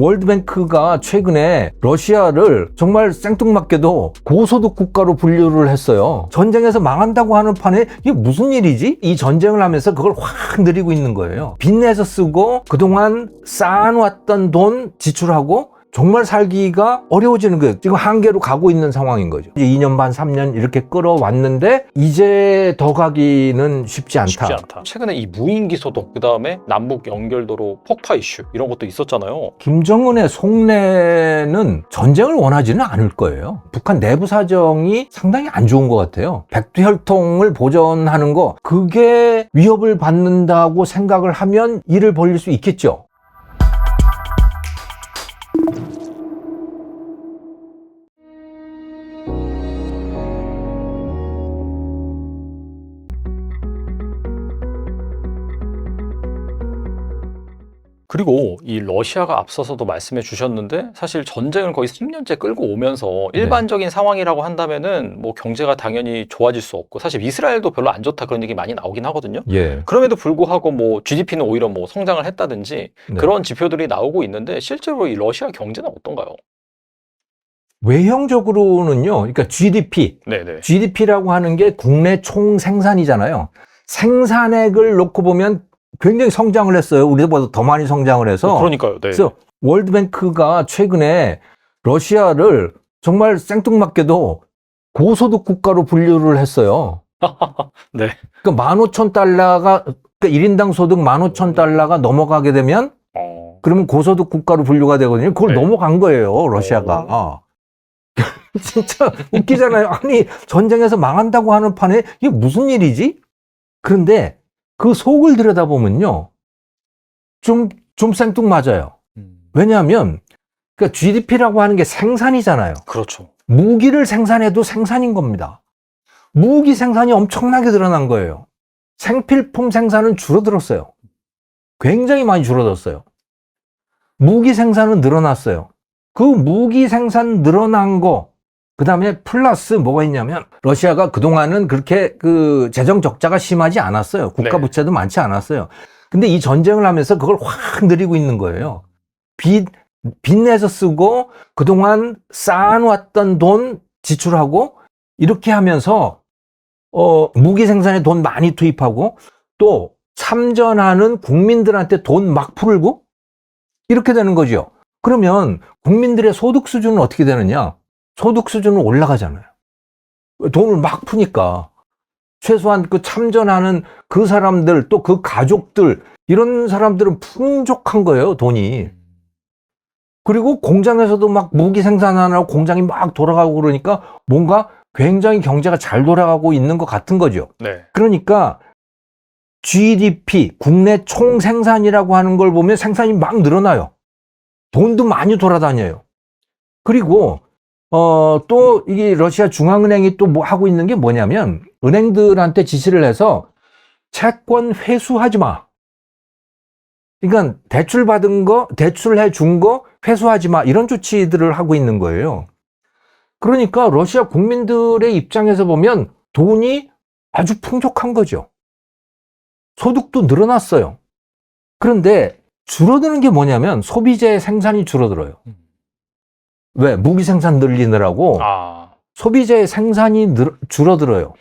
월드뱅크가 최근에 러시아를 정말 생뚱맞게도 고소득 국가로 분류를 했어요. 전쟁에서 망한다고 하는 판에 이게 무슨 일이지? 이 전쟁을 하면서 그걸 확 늘리고 있는 거예요. 빚내서 쓰고 그동안 쌓아놓았던 돈 지출하고 정말 살기가 어려워지는 거예요. 지금 한계로 가고 있는 상황인 거죠. 이제 2년 반, 3년 이렇게 끌어왔는데 이제 더 가기는 쉽지 않다. 쉽지 않다. 최근에 이 무인기 소동, 그 다음에 남북 연결도로 폭파 이슈 이런 것도 있었잖아요. 김정은의 속내는 전쟁을 원하지는 않을 거예요. 북한 내부 사정이 상당히 안 좋은 것 같아요. 백두 혈통을 보전하는 거, 그게 위협을 받는다고 생각을 하면 일을 벌릴 수 있겠죠. 그리고 이 러시아가 앞서서도 말씀해 주셨는데 사실 전쟁을 거의 3년째 끌고 오면서 네. 일반적인 상황이라고 한다면은 뭐 경제가 당연히 좋아질 수 없고 사실 이스라엘도 별로 안 좋다 그런 얘기 많이 나오긴 하거든요. 예. 그럼에도 불구하고 뭐 GDP는 오히려 뭐 성장을 했다든지 네. 그런 지표들이 나오고 있는데 실제로 이 러시아 경제는 어떤가요? 외형적으로는요, 그러니까 GDP, 네네. GDP라고 하는 게 국내 총 생산이잖아요. 생산액을 놓고 보면 굉장히 성장을 했어요. 우리보다 더 많이 성장을 해서. 그러니까요. 네. 그래서 월드뱅크가 최근에 러시아를 정말 생뚱맞게도 고소득 국가로 분류를 했어요. 네. 그러니까 15,000달러가 그러니까 1인당 소득 15,000달러가 넘어가게 되면 어. 그러면 고소득 국가로 분류가 되거든요. 그걸 네. 넘어간 거예요, 러시아가. 진짜 웃기잖아요. 아니, 전쟁에서 망한다고 하는 판에 이게 무슨 일이지? 그런데 그 속을 들여다보면요. 좀, 좀 생뚱맞아요. 음. 왜냐하면, 그러니까 GDP라고 하는 게 생산이잖아요. 그렇죠. 무기를 생산해도 생산인 겁니다. 무기 생산이 엄청나게 늘어난 거예요. 생필품 생산은 줄어들었어요. 굉장히 많이 줄어들었어요. 무기 생산은 늘어났어요. 그 무기 생산 늘어난 거, 그 다음에 플러스 뭐가 있냐면, 러시아가 그동안은 그렇게 그 재정 적자가 심하지 않았어요. 국가 네. 부채도 많지 않았어요. 근데 이 전쟁을 하면서 그걸 확 늘리고 있는 거예요. 빚, 빚내서 쓰고, 그동안 쌓아놓았던 돈 지출하고, 이렇게 하면서, 어, 무기 생산에 돈 많이 투입하고, 또 참전하는 국민들한테 돈 막 풀고, 이렇게 되는 거죠. 그러면 국민들의 소득 수준은 어떻게 되느냐? 소득 수준은 올라가잖아요. 돈을 막 푸니까. 최소한 그 참전하는 그 사람들, 또 그 가족들, 이런 사람들은 풍족한 거예요, 돈이. 그리고 공장에서도 막 무기 생산하느라고 공장이 막 돌아가고 그러니까 뭔가 굉장히 경제가 잘 돌아가고 있는 것 같은 거죠. 네. 그러니까 GDP, 국내 총 생산이라고 하는 걸 보면 생산이 막 늘어나요. 돈도 많이 돌아다녀요. 그리고 어, 또 이게 러시아 중앙은행이 또 뭐 하고 있는 게 뭐냐면 은행들한테 지시를 해서 채권 회수하지 마. 그러니까 대출 받은 거, 대출해 준 거 회수하지 마. 이런 조치들을 하고 있는 거예요. 그러니까 러시아 국민들의 입장에서 보면 돈이 아주 풍족한 거죠. 소득도 늘어났어요. 그런데 줄어드는 게 뭐냐면 소비재 생산이 줄어들어요. 음. 왜? 무기 생산 늘리느라고 아. 소비재 생산이 늘, 줄어들어요.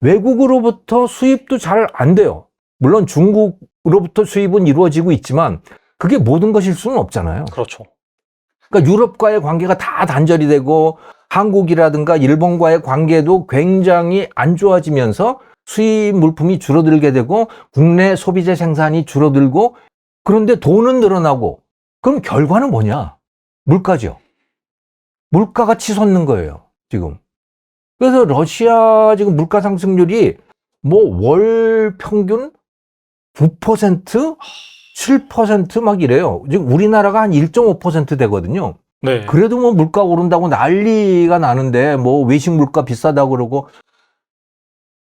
외국으로부터 수입도 잘 안 돼요. 물론 중국으로부터 수입은 이루어지고 있지만 그게 모든 것일 수는 없잖아요. 그렇죠. 그러니까 유럽과의 관계가 다 단절이 되고 한국이라든가 일본과의 관계도 굉장히 안 좋아지면서 수입 물품이 줄어들게 되고 국내 소비재 생산이 줄어들고 그런데 돈은 늘어나고 그럼 결과는 뭐냐? 물가죠. 물가가 치솟는 거예요, 지금. 그래서 러시아 지금 물가 상승률이 뭐 월 평균 9%, 7%막 이래요. 지금 우리나라가 한 1.5% 되거든요. 네. 그래도 뭐 물가 오른다고 난리가 나는데 뭐 외식 물가 비싸다고 그러고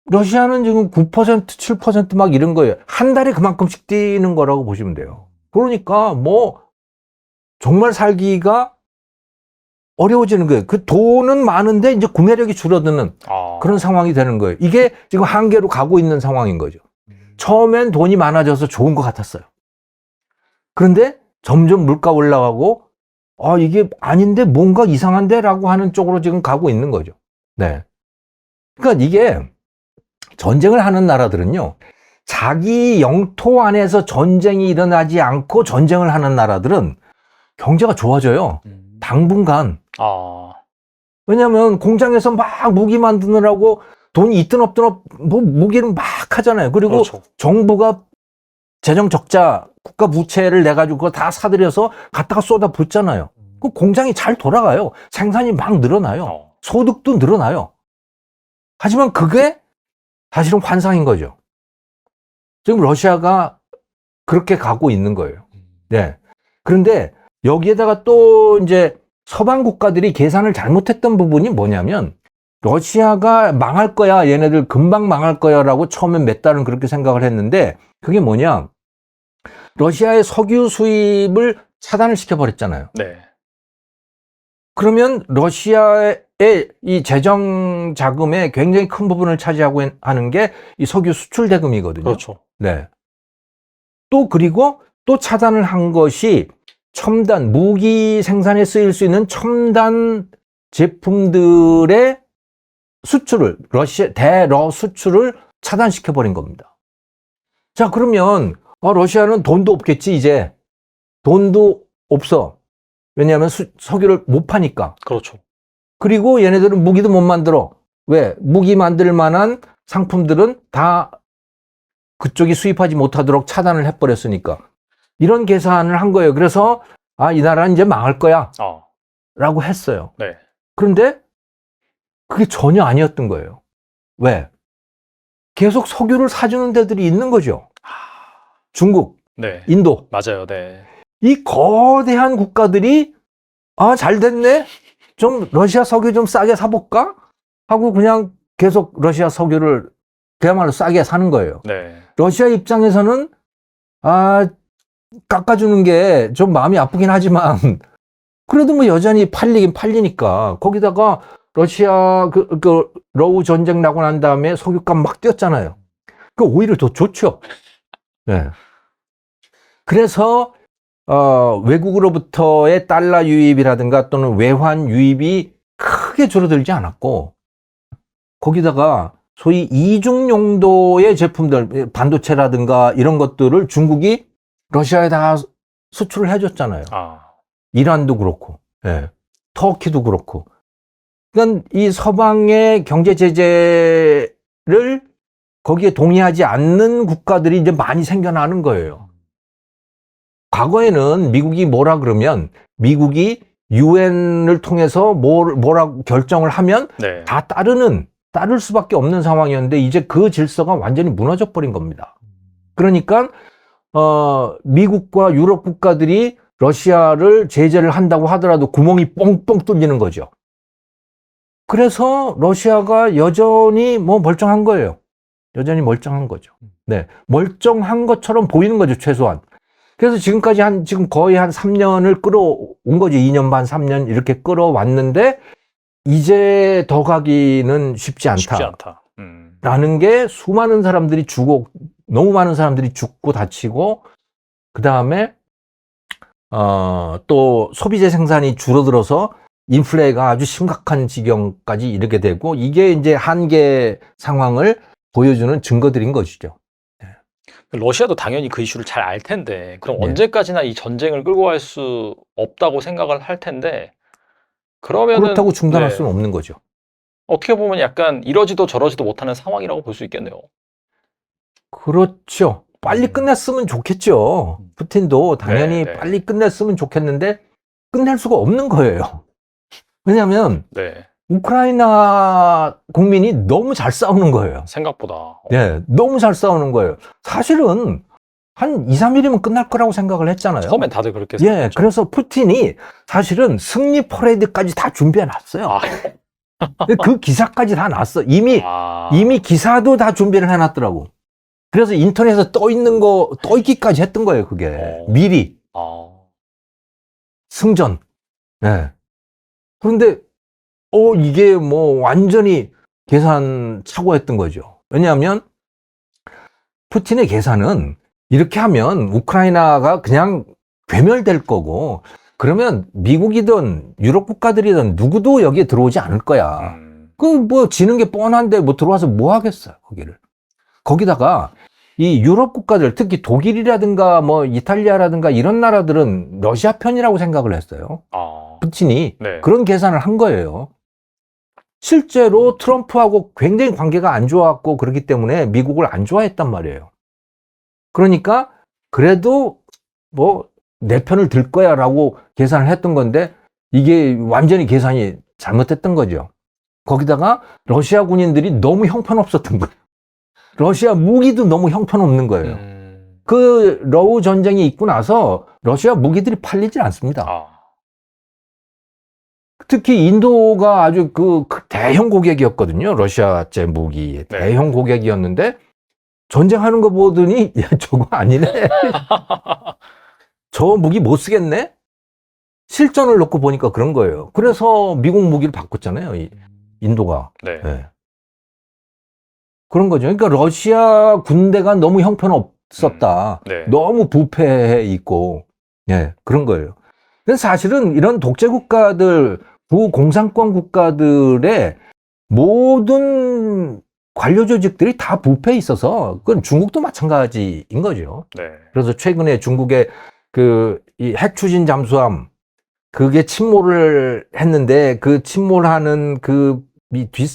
러시아는 지금 9% 7%막 이런 거예요. 한 달에 그만큼씩 뛰는 거라고 보시면 돼요. 그러니까 뭐 정말 살기가 어려워지는 거예요. 그 돈은 많은데 이제 구매력이 줄어드는 아. 그런 상황이 되는 거예요. 이게 지금 한계로 가고 있는 상황인 거죠. 처음엔 돈이 많아져서 좋은 것 같았어요. 그런데 점점 물가 올라가고 아 이게 아닌데 뭔가 이상한데라고 하는 쪽으로 지금 가고 있는 거죠. 네. 그러니까 이게 전쟁을 하는 나라들은요. 자기 영토 안에서 전쟁이 일어나지 않고 전쟁을 하는 나라들은 경제가 좋아져요. 음. 당분간. 아, 왜냐하면 공장에서 막 무기 만드느라고 돈이 있든 없든 없, 뭐 무기를 막 하잖아요. 그리고 그렇죠. 정부가 재정 적자 국가 부채를 내 가지고 그거 다 사들여서 갖다가 쏟아 붓잖아요. 그 공장이 잘 돌아가요. 생산이 막 늘어나요. 어. 소득도 늘어나요. 하지만 그게 사실은 환상인 거죠. 지금 러시아가 그렇게 가고 있는 거예요. 네. 그런데 여기에다가 또 이제 서방 국가들이 계산을 잘못했던 부분이 뭐냐면 러시아가 망할 거야. 얘네들 금방 망할 거야 라고 처음에 몇 달은 그렇게 생각을 했는데 그게 뭐냐? 러시아의 석유 수입을 차단을 시켜버렸잖아요. 네. 그러면 러시아의 이 재정 자금의 굉장히 큰 부분을 차지하고 하는 게 이 석유 수출 대금이거든요. 그렇죠. 네. 또 그리고 또 차단을 한 것이 첨단 무기 생산에 쓰일 수 있는 첨단 제품들의 수출을 러시아 대러 수출을 차단시켜 버린 겁니다. 자 그러면 아, 러시아는 돈도 없겠지 이제 돈도 없어. 왜냐하면 수- 석유를 못 파니까. 그렇죠. 그리고 얘네들은 무기도 못 만들어. 왜? 무기 만들 만한 상품들은 다 그쪽이 수입하지 못하도록 차단을 해버렸으니까. 이런 계산을 한 거예요. 그래서, 아, 이 나라는 이제 망할 거야. 아, 라고 했어요. 네. 그런데 그게 전혀 아니었던 거예요. 왜? 계속 석유를 사주는 데들이 있는 거죠. 중국, 네. 인도. 맞아요. 네. 이 거대한 국가들이 아, 잘 됐네. 좀 러시아 석유 좀 싸게 사볼까? 하고 그냥 계속 러시아 석유를 그야말로 싸게 사는 거예요. 네. 러시아 입장에서는 아, 깎아주는 게 좀 마음이 아프긴 하지만 그래도 뭐 여전히 팔리긴 팔리니까 거기다가 러시아 그, 그 러우 전쟁 나고 난 다음에 석유값 막 뛰었잖아요. 그 오히려 더 좋죠. 네. 그래서 어, 외국으로부터의 달러 유입이라든가 또는 외환 유입이 크게 줄어들지 않았고 거기다가 소위 이중 용도의 제품들 반도체라든가 이런 것들을 중국이 러시아에 다 수출을 해줬잖아요. 아, 이란도 그렇고, 예. 터키도 그렇고. 그러니까 이 서방의 경제 제재를 거기에 동의하지 않는 국가들이 이제 많이 생겨나는 거예요. 과거에는 미국이 뭐라 그러면 미국이 유엔을 통해서 뭘, 뭐라 결정을 하면 네. 다 따르는 따를 수밖에 없는 상황이었는데 이제 그 질서가 완전히 무너져 버린 겁니다. 그러니까 어 미국과 유럽 국가들이 러시아를 제재를 한다고 하더라도 구멍이 뻥뻥 뚫리는 거죠. 그래서 러시아가 여전히 뭐 멀쩡한 거예요. 여전히 멀쩡한 거죠. 네. 멀쩡한 것처럼 보이는 거죠, 최소한. 그래서 지금까지 한, 지금 거의 한 3년을 끌어온 거죠. 2년 반, 3년 이렇게 끌어왔는데, 이제 더 가기는 쉽지 않다. 쉽지 않다. 음. 라는 게 수많은 사람들이 죽고, 너무 많은 사람들이 죽고 다치고, 그 다음에, 어, 또 소비재 생산이 줄어들어서 인플레가 아주 심각한 지경까지 이르게 되고, 이게 이제 한계 상황을 보여주는 증거들인 것이죠. 러시아도 당연히 그 이슈를 잘 알 텐데, 그럼 네. 언제까지나 이 전쟁을 끌고 갈 수 없다고 생각을 할 텐데, 그러면은 그렇다고 중단할 네. 수는 없는 거죠. 어떻게 보면 약간 이러지도 저러지도 못하는 상황이라고 볼 수 있겠네요. 그렇죠. 빨리 음. 끝냈으면 좋겠죠. 푸틴도 당연히 네, 네. 빨리 끝냈으면 좋겠는데 끝낼 수가 없는 거예요. 왜냐하면 네. 우크라이나 국민이 너무 잘 싸우는 거예요. 생각보다. 어, 네, 너무 잘 싸우는 거예요. 사실은 한 2, 3일이면 끝날 거라고 생각을 했잖아요. 처음엔 다들 그렇게 예, 생각했죠. 그래서 푸틴이 사실은 승리 퍼레이드까지 다 준비해 놨어요. 아, 그 기사까지 다 났어. 이미 아. 이미 기사도 다 준비를 해놨더라고. 그래서 인터넷에 떠 있는 거, 떠 있기까지 했던 거예요, 그게. 어. 미리. 아. 승전. 네. 그런데, 어, 이게 뭐 완전히 계산 착오했던 거죠. 왜냐하면, 푸틴의 계산은 이렇게 하면 우크라이나가 그냥 괴멸될 거고 그러면 미국이든 유럽 국가들이든 누구도 여기에 들어오지 않을 거야. 음. 그뭐 지는 게 뻔한데 뭐 들어와서 뭐 하겠어요 거기를. 거기다가 이 유럽 국가들 특히 독일이라든가 뭐 이탈리아라든가 이런 나라들은 러시아 편이라고 생각을 했어요. 아, 푸틴이 네. 그런 계산을 한 거예요. 실제로 트럼프하고 굉장히 관계가 안 좋았고 그렇기 때문에 미국을 안 좋아했단 말이에요. 그러니까 그래도 뭐 내 편을 들 거야라고 계산을 했던 건데 이게 완전히 계산이 잘못됐던 거죠. 거기다가 러시아 군인들이 너무 형편없었던 거예요. 러시아 무기도 너무 형편없는 거예요. 음. 그 러우 전쟁이 있고 나서 러시아 무기들이 팔리질 않습니다. 아, 특히 인도가 아주 그, 그 대형 고객이었거든요. 러시아제 무기의 네. 대형 고객이었는데 전쟁하는 거 보더니 야, 저거 아니네. 저 무기 못 쓰겠네. 실전을 놓고 보니까 그런 거예요. 그래서 미국 무기를 바꿨잖아요. 이 인도가. 네. 예. 그런 거죠. 그러니까 러시아 군대가 너무 형편없었다. 네. 너무 부패해 있고, 예, 그런 거예요. 근데 사실은 이런 독재 국가들, 부공산권 국가들의 모든 관료 조직들이 다 부패해 있어서, 그건 중국도 마찬가지인 거죠. 네. 그래서 최근에 중국의 그, 이 핵 추진 잠수함, 그게 침몰을 했는데, 그 침몰하는 그, 이 뒷,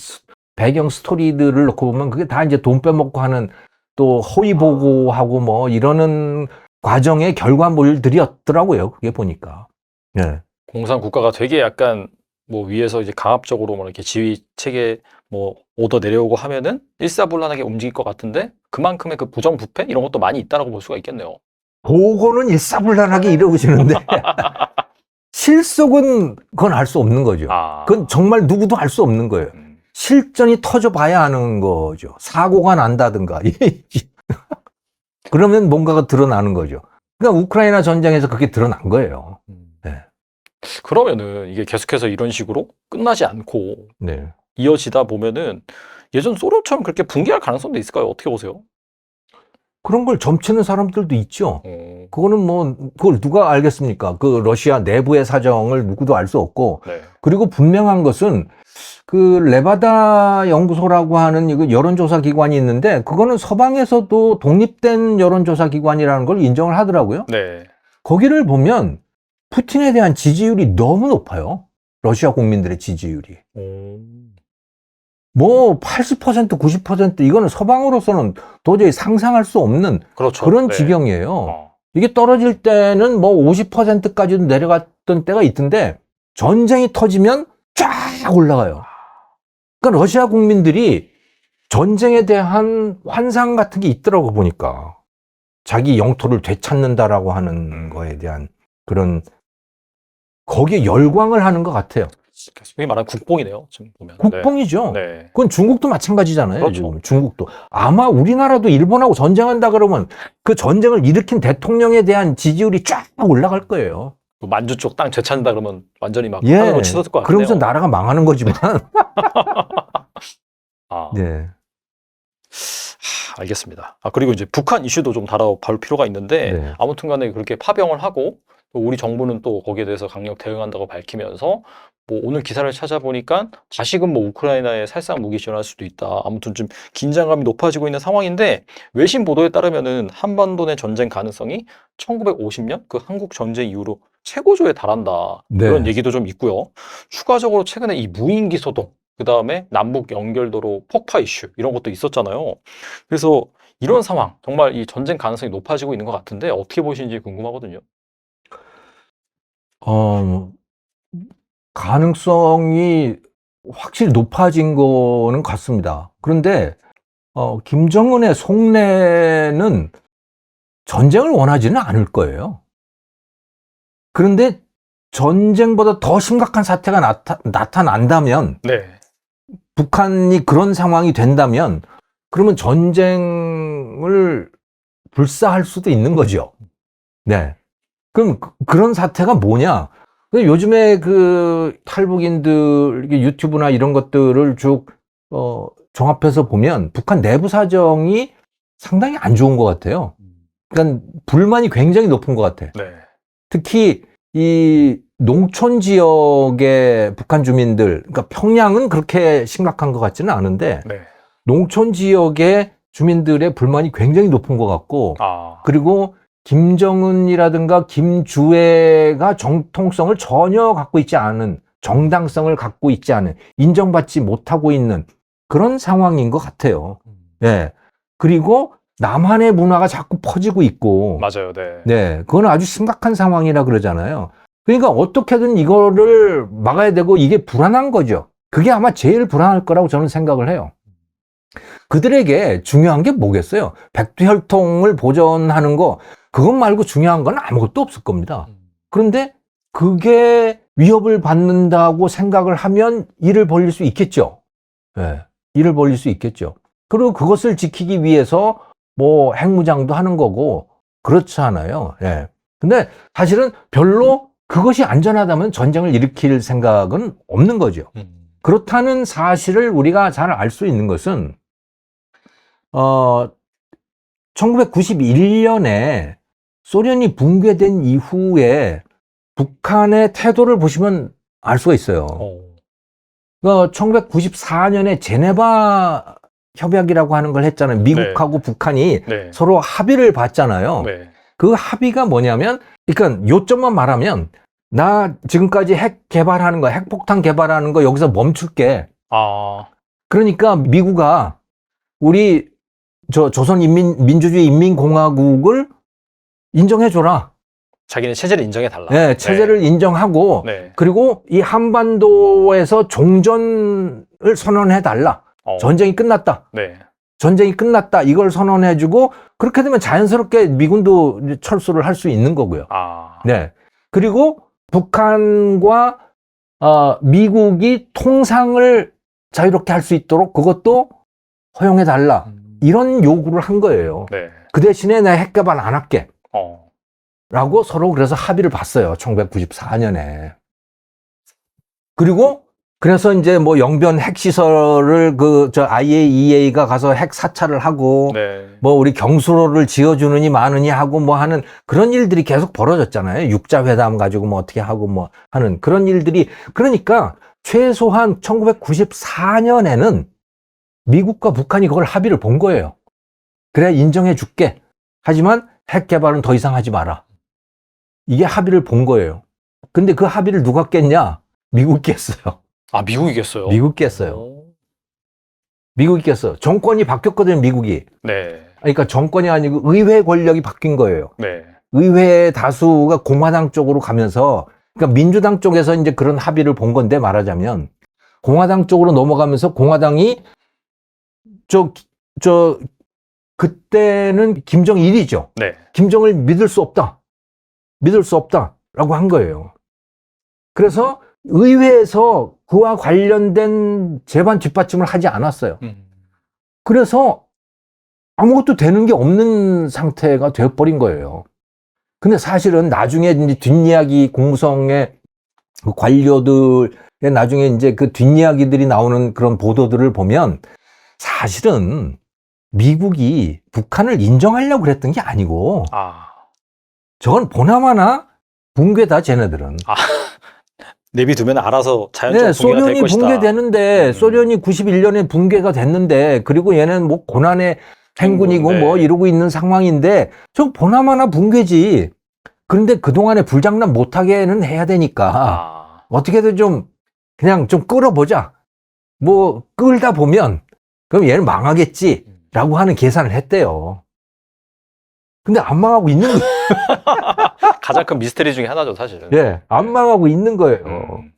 배경 스토리들을 놓고 보면 그게 다 이제 돈 빼먹고 하는 또 허위 보고하고 뭐 이러는 과정의 결과물들이었더라고요. 그게 보니까. 네. 공산 국가가 되게 약간 뭐 위에서 이제 강압적으로 뭐 이렇게 지휘 체계 뭐 오더 내려오고 하면은 일사불란하게 움직일 것 같은데 그만큼의 그 부정부패 이런 것도 많이 있다라고 볼 수가 있겠네요. 보고는 일사불란하게 이러시는데 실속은 그건 알 수 없는 거죠. 아, 그건 정말 누구도 알 수 없는 거예요. 음. 실전이 터져봐야 하는 거죠. 사고가 난다든가. 그러면 뭔가가 드러나는 거죠. 그러니까 우크라이나 전쟁에서 그게 드러난 거예요. 네. 그러면은 이게 계속해서 이런 식으로 끝나지 않고 네. 이어지다 보면은 예전 소련처럼 그렇게 붕괴할 가능성도 있을까요? 어떻게 보세요? 그런 걸 점치는 사람들도 있죠. 어, 그거는 뭐, 그걸 누가 알겠습니까? 그 러시아 내부의 사정을 누구도 알 수 없고, 네. 그리고 분명한 것은 그 레바다 연구소라고 하는 이거 여론조사 기관이 있는데, 그거는 서방에서도 독립된 여론조사 기관이라는 걸 인정을 하더라고요. 네. 거기를 보면 푸틴에 대한 지지율이 너무 높아요. 러시아 국민들의 지지율이. 오. 뭐 80%, 90% 이거는 서방으로서는 도저히 상상할 수 없는 그렇죠. 그런 네. 지경이에요. 어. 이게 떨어질 때는 뭐 50%까지도 내려갔던 때가 있던데 전쟁이 터지면 쫙 올라가요. 그러니까 러시아 국민들이 전쟁에 대한 환상 같은 게 있더라고 보니까 자기 영토를 되찾는다라고 하는 거에 대한 그런 거기에 열광을 하는 것 같아요. 소위 말하는 국뽕이네요. 지금 보면. 국뽕이죠. 네. 네. 그건 중국도 마찬가지잖아요. 그렇죠. 지금 중국도 아마 우리나라도 일본하고 전쟁한다 그러면 그 전쟁을 일으킨 대통령에 대한 지지율이 쫙 올라갈 거예요. 그 만주 쪽땅 되찾는다 그러면 완전히 막 예. 하늘로 치솟을 것 같네요. 그러면서 나라가 망하는 거지만. 아, 네. 하, 알겠습니다. 아 그리고 이제 북한 이슈도 좀 다뤄볼 필요가 있는데 네. 아무튼간에 그렇게 파병을 하고 또 우리 정부는 또 거기에 대해서 강력 대응한다고 밝히면서 뭐 오늘 기사를 찾아보니까 다시금 뭐 우크라이나에 살상 무기 지원할 수도 있다. 아무튼 좀 긴장감이 높아지고 있는 상황인데 외신 보도에 따르면은 한반도 내 전쟁 가능성이 1950년 그 한국 전쟁 이후로 최고조에 달한다. 네. 그런 얘기도 좀 있고요. 추가적으로 최근에 이 무인기 소동, 그 다음에 남북 연결도로 폭파 이슈 이런 것도 있었잖아요. 그래서 이런 상황 정말 이 전쟁 가능성이 높아지고 있는 것 같은데 어떻게 보시는지 궁금하거든요. 어, 가능성이 확실히 높아진 거는 같습니다. 그런데, 어, 김정은의 속내는 전쟁을 원하지는 않을 거예요. 그런데 전쟁보다 더 심각한 사태가 나타, 나타난다면, 네. 북한이 그런 상황이 된다면, 그러면 전쟁을 불사할 수도 있는 거죠. 네. 그럼 그- 그런 사태가 뭐냐? 근데 요즘에 그 탈북인들 유튜브나 이런 것들을 쭉 어, 종합해서 보면 북한 내부 사정이 상당히 안 좋은 것 같아요. 그러니까 불만이 굉장히 높은 것 같아. 네. 특히 이 농촌 지역의 북한 주민들, 그러니까 평양은 그렇게 심각한 것 같지는 않은데 네. 농촌 지역의 주민들의 불만이 굉장히 높은 것 같고 아. 그리고 김정은이라든가 김주애가 정통성을 전혀 갖고 있지 않은 정당성을 갖고 있지 않은 인정받지 못하고 있는 그런 상황인 것 같아요. 예. 그리고 남한의 문화가 자꾸 퍼지고 있고 맞아요. 네. 네, 그건 아주 심각한 상황이라 그러잖아요. 그러니까 어떻게든 이거를 막아야 되고 이게 불안한 거죠. 그게 아마 제일 불안할 거라고 저는 생각을 해요. 그들에게 중요한 게 뭐겠어요? 백두혈통을 보존하는 거, 그것 말고 중요한 건 아무것도 없을 겁니다. 그런데 그게 위협을 받는다고 생각을 하면 일을 벌릴 수 있겠죠. 예, 일을 벌릴 수 있겠죠. 그리고 그것을 지키기 위해서 뭐 핵무장도 하는 거고, 그렇지 않아요. 예. 근데 사실은 별로 그것이 안전하다면 전쟁을 일으킬 생각은 없는 거죠. 음. 그렇다는 사실을 우리가 잘 알 수 있는 것은, 어, 1991년에 소련이 붕괴된 이후에 북한의 태도를 보시면 알 수가 있어요. 어. 그 1994년에 제네바 협약이라고 하는 걸 했잖아요. 미국하고 북한이 네. 서로 합의를 봤잖아요. 네. 그 합의가 뭐냐면, 그러니까 요점만 말하면, 나 지금까지 핵 개발하는 거, 핵폭탄 개발하는 거 여기서 멈출게. 아. 그러니까 미국아, 우리 저 조선인민 민주주의 인민공화국을 인정해줘라. 자기네 체제를 인정해 달라. 예, 체제를 인정하고, 네. 그리고 이 한반도에서 종전을 선언해달라. 어. 전쟁이 끝났다. 네. 전쟁이 끝났다. 이걸 선언해주고, 그렇게 되면 자연스럽게 미군도 철수를 할 수 있는 거고요. 아. 네. 그리고 북한과 어, 미국이 통상을 자유롭게 할 수 있도록 그것도 허용해 달라. 음. 이런 요구를 한 거예요. 네. 그 대신에 나 핵개발 안 할게. 어. 라고 서로 그래서 합의를 봤어요. 1994년에. 그리고 그래서 이제 뭐 영변 핵시설을 그 저 IAEA가 가서 핵 사찰을 하고 네. 뭐 우리 경수로를 지어주느니 마느니 하고 뭐 하는 그런 일들이 계속 벌어졌잖아요. 육자회담 가지고 뭐 어떻게 하고 뭐 하는 그런 일들이 그러니까 최소한 1994년에는 미국과 북한이 그걸 합의를 본 거예요. 그래야 인정해 줄게. 하지만 핵 개발은 더 이상 하지 마라. 이게 합의를 본 거예요. 근데 그 합의를 누가 깼냐? 미국 깼어요. 아, 미국이 겠어요. 미국 깼어요. 어. 미국이 깼어. 정권이 바뀌었거든요, 미국이. 네. 그러니까 정권이 아니고 의회 권력이 바뀐 거예요. 네. 의회 다수가 공화당 쪽으로 가면서 그러니까 민주당 쪽에서 이제 그런 합의를 본 건데 말하자면 공화당 쪽으로 넘어가면서 공화당이 저 저 그때는 김정일이죠. 네. 김정을 믿을 수 없다. 믿을 수 없다라고 한 거예요. 그래서 의회에서 그와 관련된 재반 뒷받침을 하지 않았어요. 음. 그래서 아무것도 되는 게 없는 상태가 되어버린 거예요. 근데 사실은 나중에 이제 뒷이야기 공무성의 그 관료들의 나중에 이제 그 뒷이야기들이 나오는 그런 보도들을 보면 사실은 미국이 북한을 인정하려고 그랬던 게 아니고 아. 저건 보나마나 붕괴다 쟤네들은. 내비두면 알아서 자연적으로 네, 붕괴가 될 소련이 것이다. 붕괴되는데 음. 소련이 91년에 붕괴가 됐는데 그리고 얘는 뭐 고난의 행군이고 행군, 네. 뭐 이러고 있는 상황인데 저 보나마나 붕괴지. 그런데 그동안에 불장난 못하게는 해야 되니까 아. 어떻게든 좀 그냥 좀 끌어보자. 뭐 끌다 보면 그럼 얘는 망하겠지 라고 하는 계산을 했대요. 근데 안 망하고 있는 거예요. 가장 큰 미스테리 중에 하나죠, 사실은. 예, 안 망하고 있는 거예요. 음.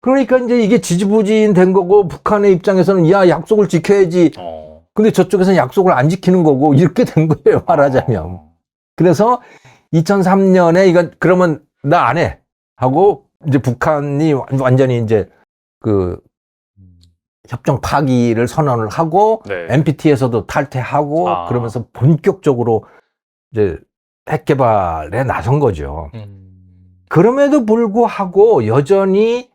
그러니까 이제 이게 지지부진 된 거고 북한의 입장에서는 야 약속을 지켜야지. 어. 근데 저쪽에서는 약속을 안 지키는 거고 이렇게 된 거예요 말하자면. 그래서 2003년에 이건 그러면 나 안 해 하고 이제 북한이 완- 완전히 이제 그 협정 파기를 선언을 하고 네. NPT에서도 탈퇴하고 아. 그러면서 본격적으로 이제 핵 개발에 나선 거죠. 음. 그럼에도 불구하고 여전히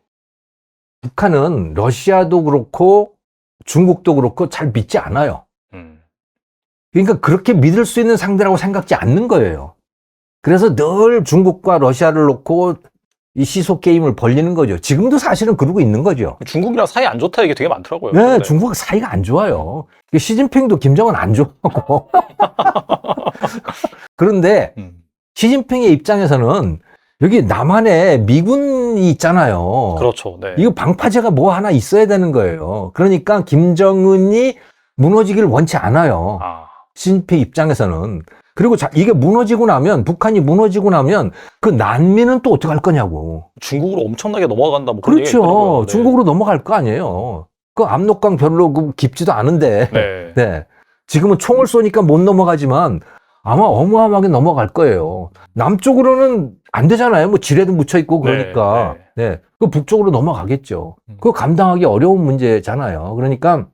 북한은 러시아도 그렇고 중국도 그렇고 잘 믿지 않아요. 음. 그러니까 그렇게 믿을 수 있는 상대라고 생각지 않는 거예요. 그래서 늘 중국과 러시아를 놓고 이 시소 게임을 벌리는 거죠. 지금도 사실은 그러고 있는 거죠. 중국이랑 사이 안 좋다 이게 되게 많더라고요. 네, 중국 사이가 안 좋아요. 시진핑도 김정은 안 좋아하고. 그런데 음, 시진핑의 입장에서는 여기 남한에 미군이 있잖아요. 그렇죠. 네. 이거 방파제가 뭐 하나 있어야 되는 거예요. 그러니까 김정은이 무너지기를 원치 않아요. 아, 시진핑 입장에서는. 그리고 자, 이게 무너지고 나면, 북한이 무너지고 나면 그 난민은 또 어떻게 할 거냐고. 중국으로 엄청나게 넘어간다 뭐 그렇죠. 네. 중국으로 넘어갈 거 아니에요. 그 압록강 별로 그 깊지도 않은데. 네. 네. 지금은 총을 쏘니까 못 넘어가지만 아마 어마어마하게 넘어갈 거예요. 남쪽으로는 안 되잖아요. 뭐 지뢰도 묻혀 있고 그러니까. 네. 그 북쪽으로 넘어가겠죠. 음. 그거 감당하기 어려운 문제잖아요. 그러니까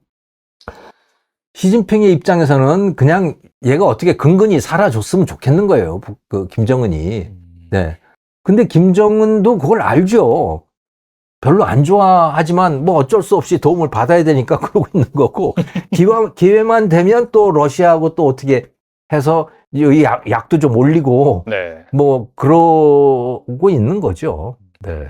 시진핑의 입장에서는 그냥 얘가 어떻게 근근히 살아줬으면 좋겠는 거예요. 북- 그 김정은이. 음. 네. 근데 김정은도 그걸 알죠. 별로 안 좋아하지만 뭐 어쩔 수 없이 도움을 받아야 되니까 그러고 있는 거고 기회, 기회만 되면 또 러시아하고 또 어떻게 해서 이 약, 약도 좀 올리고 네. 뭐 그러고 있는 거죠. 네.